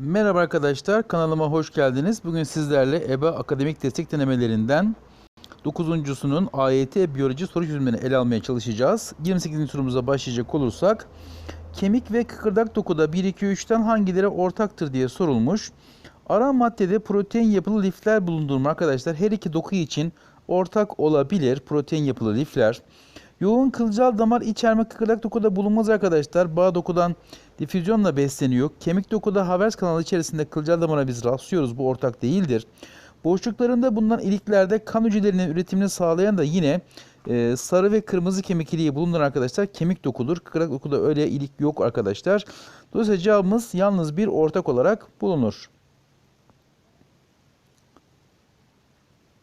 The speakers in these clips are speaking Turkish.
Merhaba arkadaşlar, kanalıma hoş geldiniz. Bugün sizlerle EBA akademik destek denemelerinden 9.sunun AYT biyoloji soru çözümlerini ele almaya çalışacağız. 28. sorumuza başlayacak olursak, kemik ve kıkırdak dokuda 1, 2, 3'ten hangileri ortaktır diye sorulmuş. Ara maddede protein yapılı lifler bulundurma arkadaşlar her iki doku için ortak olabilir protein yapılı lifler. Yoğun kılcal damar içerme kıkırdak dokuda bulunmaz arkadaşlar. Bağ dokudan difüzyonla besleniyor. Kemik dokuda Havers kanalı içerisinde kılcal damara biz rastlıyoruz. Bu ortak değildir. Boşluklarında bulunan iliklerde kan hücrelerinin üretimini sağlayan da yine e, sarı ve kırmızı kemik iliği bulunur arkadaşlar. Kemik dokudur. Kıkırdak dokuda öyle ilik yok arkadaşlar. Dolayısıyla cevabımız yalnız bir ortak olarak bulunur.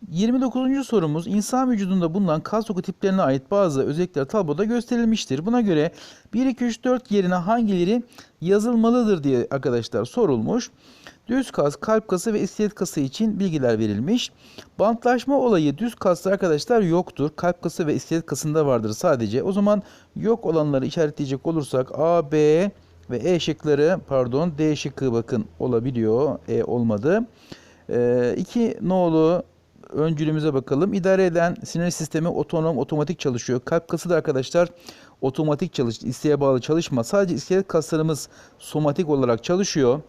29. sorumuz insan vücudunda bulunan kas doku tiplerine ait bazı özellikler tabloda gösterilmiştir. Buna göre 1, 2, 3, 4 yerine hangileri yazılmalıdır diye arkadaşlar sorulmuş. Düz kas, kalp kası ve iskelet kası için bilgiler verilmiş. Bantlaşma olayı düz kasta arkadaşlar yoktur. Kalp kası ve iskelet kasında vardır sadece. O zaman yok olanları işaretleyecek olursak A, B ve E şıkları pardon D şıkkı bakın olabiliyor. E olmadı. 2 ee, nolu öncülümüze bakalım. İdare eden sinir sistemi otonom, otomatik çalışıyor. Kalp kası da arkadaşlar otomatik çalış, isteğe bağlı çalışma. Sadece iskelet kaslarımız somatik olarak çalışıyor.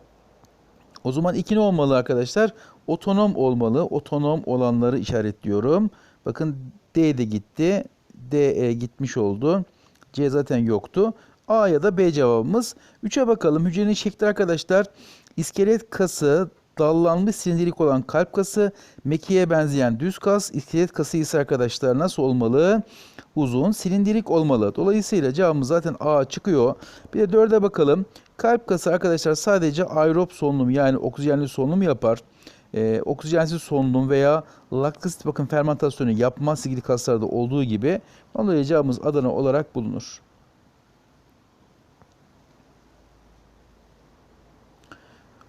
O zaman iki ne olmalı arkadaşlar? Otonom olmalı. Otonom olanları işaretliyorum. Bakın D de gitti. D e gitmiş oldu. C zaten yoktu. A ya da B cevabımız. 3'e bakalım. Hücrenin şekli arkadaşlar. İskelet kası, dallanmış silindirik olan kalp kası, mekiğe benzeyen düz kas, iskelet kası ise arkadaşlar nasıl olmalı? Uzun, silindirik olmalı. Dolayısıyla cevabımız zaten A çıkıyor. Bir de 4'e bakalım. Kalp kası arkadaşlar sadece aerob solunum yani oksijenli solunum yapar. Ee, oksijensiz solunum veya laktasit bakın fermentasyonu yapmaz ilgili kaslarda olduğu gibi. Dolayısıyla cevabımız Adana olarak bulunur.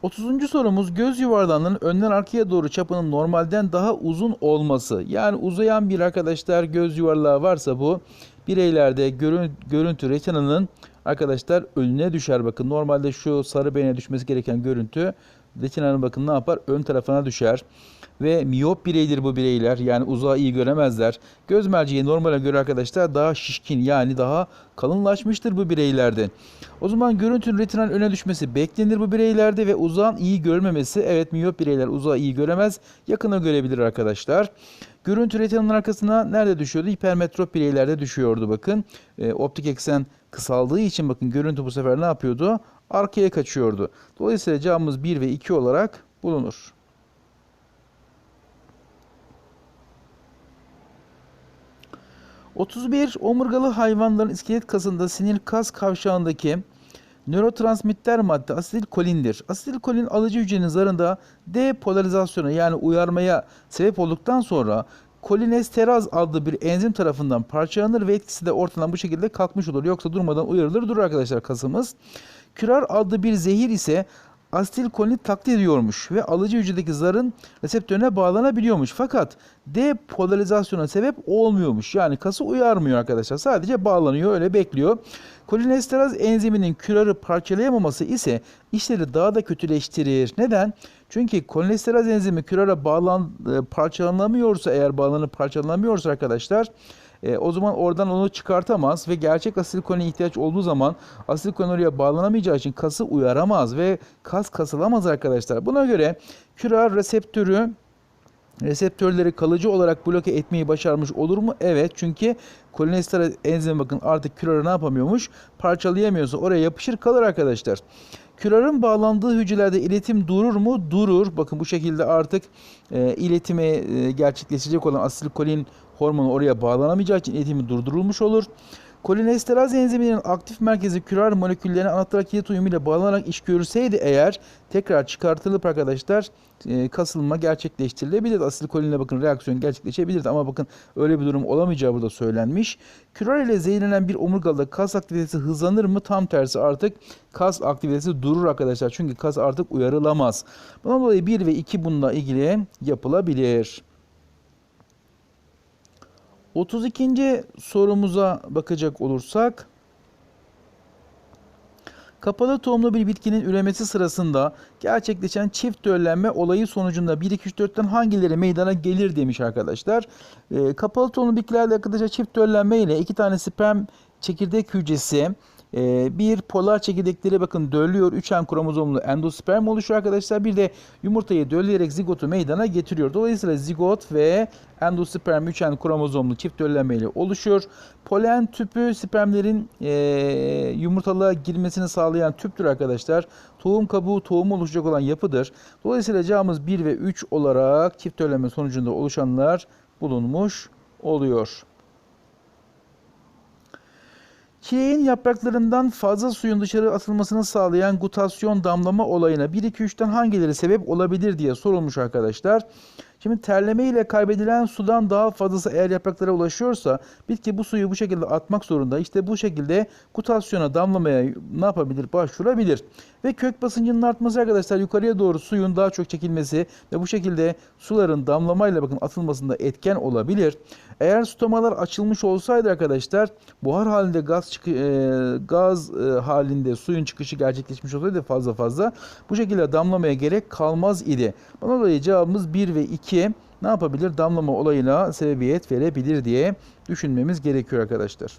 30. sorumuz göz yuvarlağının önden arkaya doğru çapının normalden daha uzun olması. Yani uzayan bir arkadaşlar göz yuvarlağı varsa bu bireylerde görün, görüntü retinanın arkadaşlar önüne düşer. Bakın normalde şu sarı beyne düşmesi gereken görüntü retinanın bakın ne yapar? Ön tarafına düşer ve miyop bireydir bu bireyler. Yani uzağı iyi göremezler. Göz merceği normale göre arkadaşlar daha şişkin yani daha kalınlaşmıştır bu bireylerde. O zaman görüntünün retinal öne düşmesi beklenir bu bireylerde ve uzağın iyi görmemesi. Evet miyop bireyler uzağı iyi göremez. Yakına görebilir arkadaşlar. Görüntü retinanın arkasına nerede düşüyordu? Hipermetrop bireylerde düşüyordu bakın. E, optik eksen kısaldığı için bakın görüntü bu sefer ne yapıyordu? Arkaya kaçıyordu. Dolayısıyla cevabımız 1 ve 2 olarak bulunur. 31 omurgalı hayvanların iskelet kasında sinir kas kavşağındaki nörotransmitter madde asetilkolindir. Asetilkolin alıcı hücrenin zarında depolarizasyona yani uyarmaya sebep olduktan sonra kolinesteraz adlı bir enzim tarafından parçalanır ve etkisi de ortadan bu şekilde kalkmış olur. Yoksa durmadan uyarılır durur arkadaşlar kasımız. Kürar adlı bir zehir ise asetilkolini taklit ediyormuş ve alıcı hücredeki zarın reseptörüne bağlanabiliyormuş. Fakat depolarizasyona sebep olmuyormuş. Yani kası uyarmıyor arkadaşlar. Sadece bağlanıyor öyle bekliyor. Kolinesteraz enziminin kürarı parçalayamaması ise işleri daha da kötüleştirir. Neden? Çünkü kolinesteraz enzimi kürara bağlan, e, parçalanamıyorsa eğer bağlanıp parçalanamıyorsa arkadaşlar e, o zaman oradan onu çıkartamaz ve gerçek asilkolin ihtiyaç olduğu zaman asilkolin oraya bağlanamayacağı için kası uyaramaz ve kas kasılamaz arkadaşlar. Buna göre kürar reseptörü reseptörleri kalıcı olarak bloke etmeyi başarmış olur mu? Evet çünkü kolinesteral enzim bakın artık kürarı ne yapamıyormuş? Parçalayamıyorsa oraya yapışır kalır arkadaşlar. Kürarın bağlandığı hücrelerde iletim durur mu? Durur. Bakın bu şekilde artık e, iletimi e, gerçekleşecek olan asilkolin hormonu oraya bağlanamayacağı için iletimi durdurulmuş olur. Kolinesteraz enziminin aktif merkezi kürar moleküllerine anahtar kilit uyumuyla bağlanarak iş görürseydi eğer tekrar çıkartılıp arkadaşlar e, kasılma gerçekleştirilebilir. Asil kolinle bakın reaksiyon gerçekleşebilirdi ama bakın öyle bir durum olamayacağı burada söylenmiş. Kürar ile zehirlenen bir omurgalıda kas aktivitesi hızlanır mı? Tam tersi artık kas aktivitesi durur arkadaşlar. Çünkü kas artık uyarılamaz. Bundan dolayı 1 ve 2 bununla ilgili yapılabilir. 32. sorumuza bakacak olursak Kapalı tohumlu bir bitkinin üremesi sırasında gerçekleşen çift döllenme olayı sonucunda 1, 2, 3, 4'ten hangileri meydana gelir demiş arkadaşlar. Ee, kapalı tohumlu bitkilerde arkadaşlar çift döllenme ile iki tane sperm çekirdek hücresi ee, bir polar çekirdekleri bakın döllüyor. 3 en kromozomlu endosperm oluşuyor arkadaşlar. Bir de yumurtayı dölleyerek zigotu meydana getiriyor. Dolayısıyla zigot ve endosperm 3 en kromozomlu çift döllenme ile oluşuyor. Polen tüpü spermlerin e, yumurtalığa girmesini sağlayan tüptür arkadaşlar. Tohum kabuğu tohum oluşacak olan yapıdır. Dolayısıyla cevabımız 1 ve 3 olarak çift döllenme sonucunda oluşanlar bulunmuş oluyor. Çileğin yapraklarından fazla suyun dışarı atılmasını sağlayan gutasyon damlama olayına 1 2 3'ten hangileri sebep olabilir diye sorulmuş arkadaşlar. Şimdi terleme ile kaybedilen sudan daha fazlası eğer yapraklara ulaşıyorsa bitki bu suyu bu şekilde atmak zorunda. İşte bu şekilde kutasyona damlamaya ne yapabilir? Başvurabilir. Ve kök basıncının artması arkadaşlar yukarıya doğru suyun daha çok çekilmesi ve bu şekilde suların damlamayla bakın atılmasında etken olabilir. Eğer stomalar açılmış olsaydı arkadaşlar buhar halinde gaz çıkı, e, gaz e, halinde suyun çıkışı gerçekleşmiş olsaydı fazla fazla bu şekilde damlamaya gerek kalmaz idi. Buna dolayı cevabımız 1 ve 2 ne yapabilir? Damlama olayına sebebiyet verebilir diye düşünmemiz gerekiyor arkadaşlar.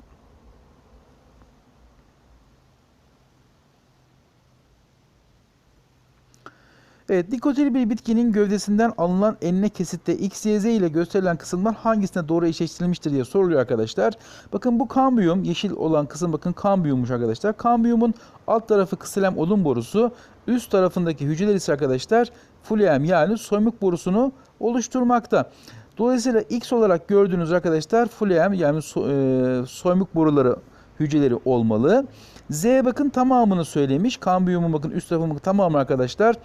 Evet, nikotili bir bitkinin gövdesinden alınan enine kesitte X, Y, Z ile gösterilen kısımlar hangisine doğru eşleştirilmiştir diye soruluyor arkadaşlar. Bakın bu kambiyum, yeşil olan kısım bakın kambiyummuş arkadaşlar. Kambiyumun alt tarafı kısilem odun borusu, üst tarafındaki hücreler ise arkadaşlar fulem yani soymuk borusunu oluşturmakta. Dolayısıyla X olarak gördüğünüz arkadaşlar fulem yani so, e, soymuk boruları hücreleri olmalı. Z bakın tamamını söylemiş. Kambiyumun bakın üst tarafının tamamı arkadaşlar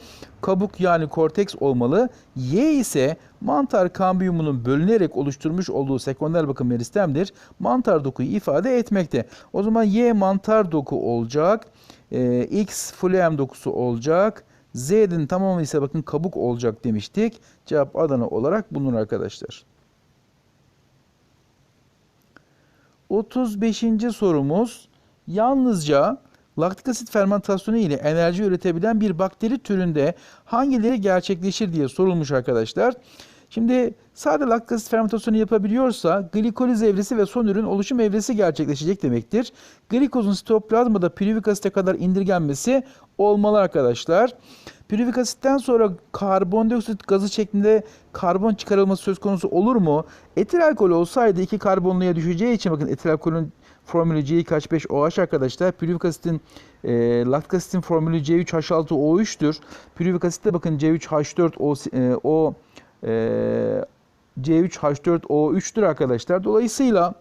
kabuk yani korteks olmalı. Y ise mantar kambiyumunun bölünerek oluşturmuş olduğu sekonder bakın meristemdir. Mantar dokuyu ifade etmekte. O zaman Y mantar doku olacak. Ee, X phloem dokusu olacak. Z'nin tamamı ise bakın kabuk olacak demiştik. Cevap Adana olarak bulunur arkadaşlar. 35. sorumuz yalnızca laktik asit fermentasyonu ile enerji üretebilen bir bakteri türünde hangileri gerçekleşir diye sorulmuş arkadaşlar. Şimdi sade laktik asit fermentasyonu yapabiliyorsa glikoliz evresi ve son ürün oluşum evresi gerçekleşecek demektir. Glikozun sitoplazmada pürüvik asite kadar indirgenmesi olmalı arkadaşlar. Pürüvik asitten sonra karbondioksit gazı şeklinde karbon çıkarılması söz konusu olur mu? Etil alkol olsaydı iki karbonluya düşeceği için bakın etil alkolün formülü C2H5OH arkadaşlar. Pürüvik asitin e, laktik asitin formülü C3H6O3'tür. Pürüvik asitte bakın C3H4O e, o C3H4O3'tür arkadaşlar. Dolayısıyla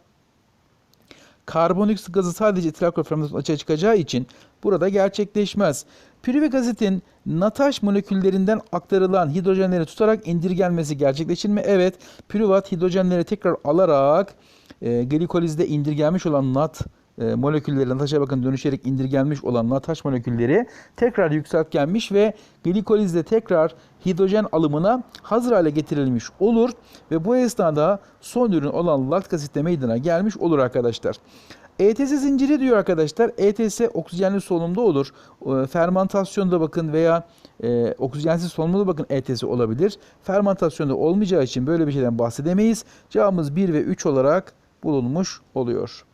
karbondioksit gazı sadece alkol fermentasyonu açığa çıkacağı için burada gerçekleşmez. Pürüvik asitin nataş moleküllerinden aktarılan hidrojenleri tutarak indirgenmesi gerçekleşir mi? Evet. Pürüvat hidrojenleri tekrar alarak e, glikolizde indirgenmiş olan nat e, molekülleri nataşa bakın dönüşerek indirgenmiş olan nataş molekülleri tekrar yükseltgenmiş ve glikolizde tekrar hidrojen alımına hazır hale getirilmiş olur ve bu esnada son ürün olan laktik asitte meydana gelmiş olur arkadaşlar. ETS zinciri diyor arkadaşlar. ETS oksijenli solunumda olur. E, fermentasyonda bakın veya e, oksijensiz solunumda bakın ETS olabilir. Fermentasyonda olmayacağı için böyle bir şeyden bahsedemeyiz. Cevabımız 1 ve 3 olarak bulunmuş oluyor.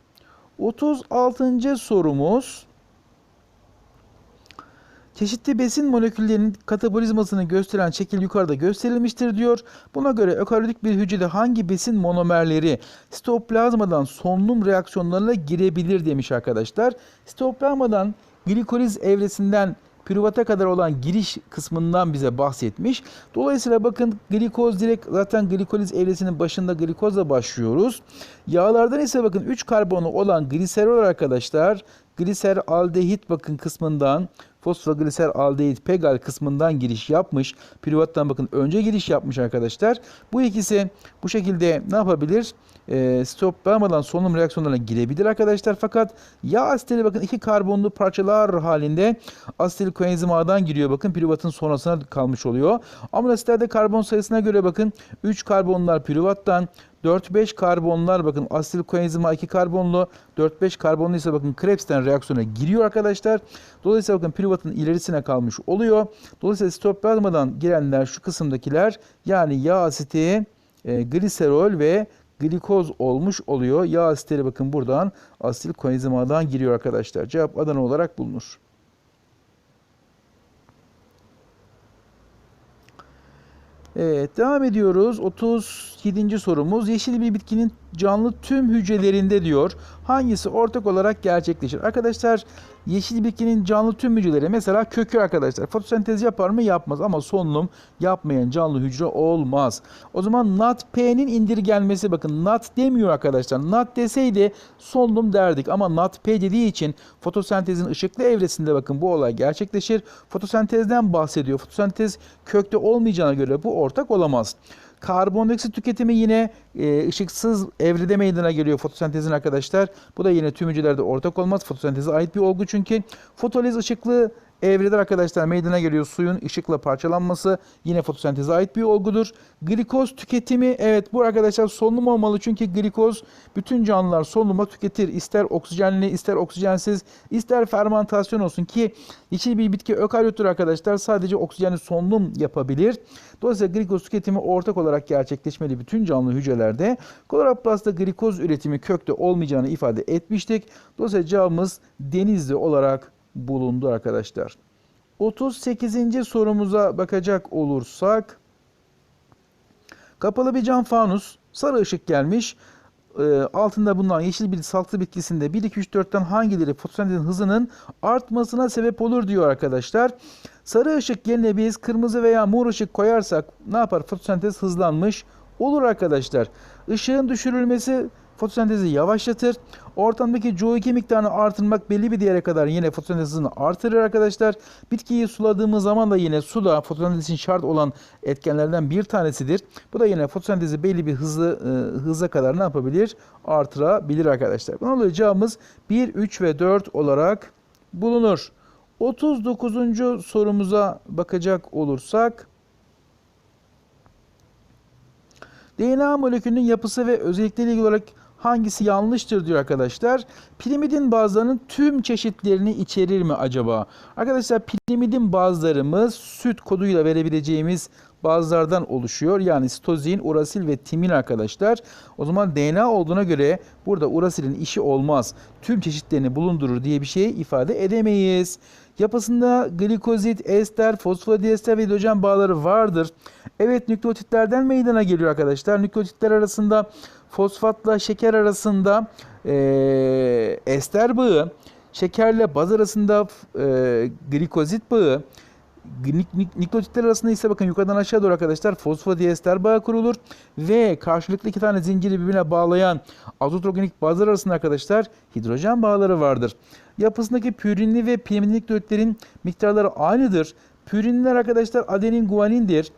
36. sorumuz Çeşitli besin moleküllerinin katabolizmasını gösteren şekil yukarıda gösterilmiştir diyor. Buna göre ökaryotik bir hücrede hangi besin monomerleri sitoplazmadan solunum reaksiyonlarına girebilir demiş arkadaşlar. Sitoplazmadan glikoliz evresinden pürüvata kadar olan giriş kısmından bize bahsetmiş. Dolayısıyla bakın glikoz direkt zaten glikoliz evresinin başında glikozla başlıyoruz. Yağlardan ise bakın 3 karbonu olan gliserol arkadaşlar gliser aldehit bakın kısmından fosfogliser aldehit pegal kısmından giriş yapmış. Piruvattan bakın önce giriş yapmış arkadaşlar. Bu ikisi bu şekilde ne yapabilir? E, stop vermeden solunum reaksiyonlarına girebilir arkadaşlar. Fakat yağ asitleri bakın iki karbonlu parçalar halinde asetil koenzim A'dan giriyor. Bakın piruvatın sonrasına kalmış oluyor. Amino asitlerde karbon sayısına göre bakın 3 karbonlar piruvattan 4-5 karbonlar bakın asetil koenzim A 2 karbonlu 4-5 karbonlu ise bakın Krebs'ten reaksiyona giriyor arkadaşlar. Dolayısıyla bakın piruvatın ilerisine kalmış oluyor. Dolayısıyla sitoplazmadan girenler şu kısımdakiler yani yağ asiti, e, gliserol ve glikoz olmuş oluyor. Yağ asitleri bakın buradan asetil koenzim A'dan giriyor arkadaşlar. Cevap Adana olarak bulunur. Evet devam ediyoruz. 37. sorumuz. Yeşil bir bitkinin canlı tüm hücrelerinde diyor. Hangisi ortak olarak gerçekleşir? Arkadaşlar yeşil bitkinin canlı tüm hücreleri mesela kökü arkadaşlar fotosentez yapar mı? Yapmaz ama solunum yapmayan canlı hücre olmaz. O zaman NADP'nin indirgenmesi bakın NAD demiyor arkadaşlar. NAD deseydi solunum derdik ama NADP dediği için fotosentezin ışıklı evresinde bakın bu olay gerçekleşir. Fotosentezden bahsediyor. Fotosentez kökte olmayacağına göre bu ortak olamaz. Karbondioksit tüketimi yine e, ışıksız evrede meydana geliyor fotosentezin arkadaşlar. Bu da yine tüm hücrelerde ortak olmaz. Fotosenteze ait bir olgu çünkü. Fotoliz ışıklı evreler arkadaşlar meydana geliyor. Suyun ışıkla parçalanması yine fotosenteze ait bir olgudur. Glikoz tüketimi evet bu arkadaşlar solunum olmalı. Çünkü glikoz bütün canlılar solunuma tüketir. İster oksijenli ister oksijensiz ister fermentasyon olsun ki yeşil bir bitki ökaryottur arkadaşlar. Sadece oksijenli solunum yapabilir. Dolayısıyla glikoz tüketimi ortak olarak gerçekleşmeli bütün canlı hücrelerde. Kloroplast'ta glikoz üretimi kökte olmayacağını ifade etmiştik. Dolayısıyla cevabımız denizli olarak bulundu arkadaşlar. 38. sorumuza bakacak olursak kapalı bir cam fanus sarı ışık gelmiş. E, altında bulunan yeşil bir saklı bitkisinde 1 2 3 4'ten hangileri fotosentezin hızının artmasına sebep olur diyor arkadaşlar. Sarı ışık yerine biz kırmızı veya mor ışık koyarsak ne yapar? Fotosentez hızlanmış olur arkadaşlar. Işığın düşürülmesi fotosentezi yavaşlatır. Ortamdaki CO2 miktarını artırmak belli bir değere kadar yine fotosentez hızını artırır arkadaşlar. Bitkiyi suladığımız zaman da yine su da fotosentez için şart olan etkenlerden bir tanesidir. Bu da yine fotosentezi belli bir hızlı e, hıza kadar ne yapabilir? Artırabilir arkadaşlar. Buna dolayı cevabımız 1, 3 ve 4 olarak bulunur. 39. sorumuza bakacak olursak DNA molekülünün yapısı ve özellikleriyle ilgili olarak hangisi yanlıştır diyor arkadaşlar. Pirimidin bazlarının tüm çeşitlerini içerir mi acaba? Arkadaşlar pirimidin bazlarımız süt koduyla verebileceğimiz bazlardan oluşuyor. Yani sitozin, urasil ve timin arkadaşlar. O zaman DNA olduğuna göre burada urasilin işi olmaz. Tüm çeşitlerini bulundurur diye bir şey ifade edemeyiz. Yapısında glikozit, ester, fosfodiester ve hidrojen bağları vardır. Evet nükleotitlerden meydana geliyor arkadaşlar. Nükleotitler arasında fosfatla şeker arasında e, ester bağı, şekerle baz arasında e, glikozit bağı, Nükleotitler arasında ise bakın yukarıdan aşağı doğru arkadaşlar fosfodiester bağı kurulur ve karşılıklı iki tane zinciri birbirine bağlayan azot organik bazlar arasında arkadaşlar hidrojen bağları vardır. Yapısındaki pürinli ve pirimidin nükleotitlerin miktarları aynıdır. Pürinler arkadaşlar adenin guanindir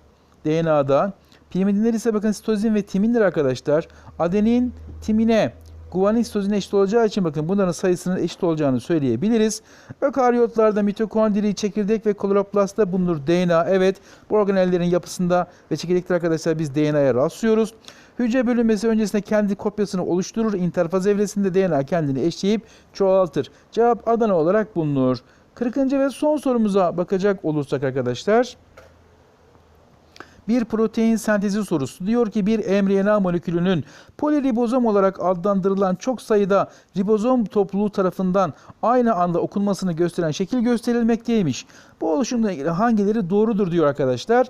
DNA'da. Pirimidinler ise bakın sitozin ve timindir arkadaşlar. Adenin timine guanin sitozine eşit olacağı için bakın bunların sayısının eşit olacağını söyleyebiliriz. Ökaryotlarda mitokondri, çekirdek ve kloroplastta bulunur DNA. Evet bu organellerin yapısında ve çekirdekte arkadaşlar biz DNA'ya rastlıyoruz. Hücre bölünmesi öncesinde kendi kopyasını oluşturur. İnterfaz evresinde DNA kendini eşleyip çoğaltır. Cevap Adana olarak bulunur. 40. ve son sorumuza bakacak olursak arkadaşlar. Bir protein sentezi sorusu. Diyor ki bir mRNA molekülünün poliribozom olarak adlandırılan çok sayıda ribozom topluluğu tarafından aynı anda okunmasını gösteren şekil gösterilmekteymiş. Bu oluşumla ilgili hangileri doğrudur diyor arkadaşlar.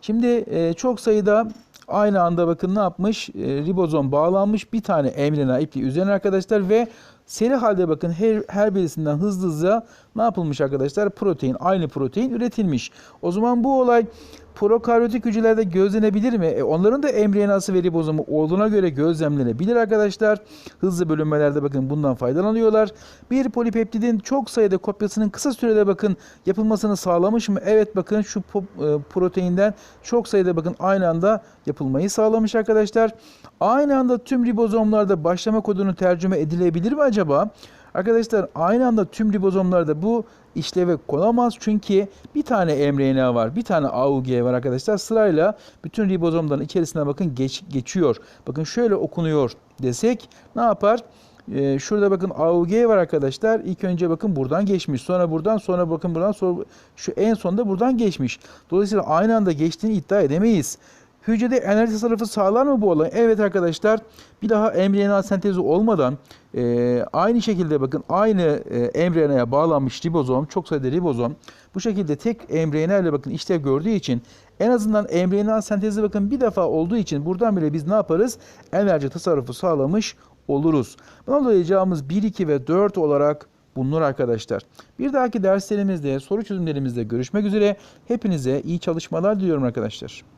Şimdi e, çok sayıda aynı anda bakın ne yapmış? E, ribozom bağlanmış bir tane mRNA ipliği üzerine arkadaşlar ve seri halde bakın her, her birisinden hızlı hızlı ne yapılmış arkadaşlar? Protein, aynı protein üretilmiş. O zaman bu olay prokaryotik hücrelerde gözlenebilir mi? E, onların da mRNA'sı ve ribozomu olduğuna göre gözlemlenebilir arkadaşlar. Hızlı bölünmelerde bakın bundan faydalanıyorlar. Bir polipeptidin çok sayıda kopyasının kısa sürede bakın yapılmasını sağlamış mı? Evet bakın şu e, proteinden çok sayıda bakın aynı anda yapılmayı sağlamış arkadaşlar. Aynı anda tüm ribozomlarda başlama kodunu tercüme edilebilir mi acaba? Arkadaşlar aynı anda tüm ribozomlarda bu işleve konamaz çünkü bir tane mRNA var, bir tane AUG var arkadaşlar. Sırayla bütün ribozomların içerisine bakın geç, geçiyor. Bakın şöyle okunuyor desek ne yapar? Ee, şurada bakın AUG var arkadaşlar. İlk önce bakın buradan geçmiş. Sonra buradan, sonra bakın buradan, sonra şu en sonunda buradan geçmiş. Dolayısıyla aynı anda geçtiğini iddia edemeyiz. Hücrede enerji tasarrufu sağlar mı bu olay? Evet arkadaşlar. Bir daha mRNA sentezi olmadan e, aynı şekilde bakın aynı e, mRNA'ya bağlanmış ribozom, çok sayıda ribozom bu şekilde tek mRNA ile bakın işlev gördüğü için en azından mRNA sentezi bakın bir defa olduğu için buradan bile biz ne yaparız? Enerji tasarrufu sağlamış oluruz. Buna dolayı cevabımız 1, 2 ve 4 olarak bulunur arkadaşlar. Bir dahaki derslerimizde, soru çözümlerimizde görüşmek üzere. Hepinize iyi çalışmalar diliyorum arkadaşlar.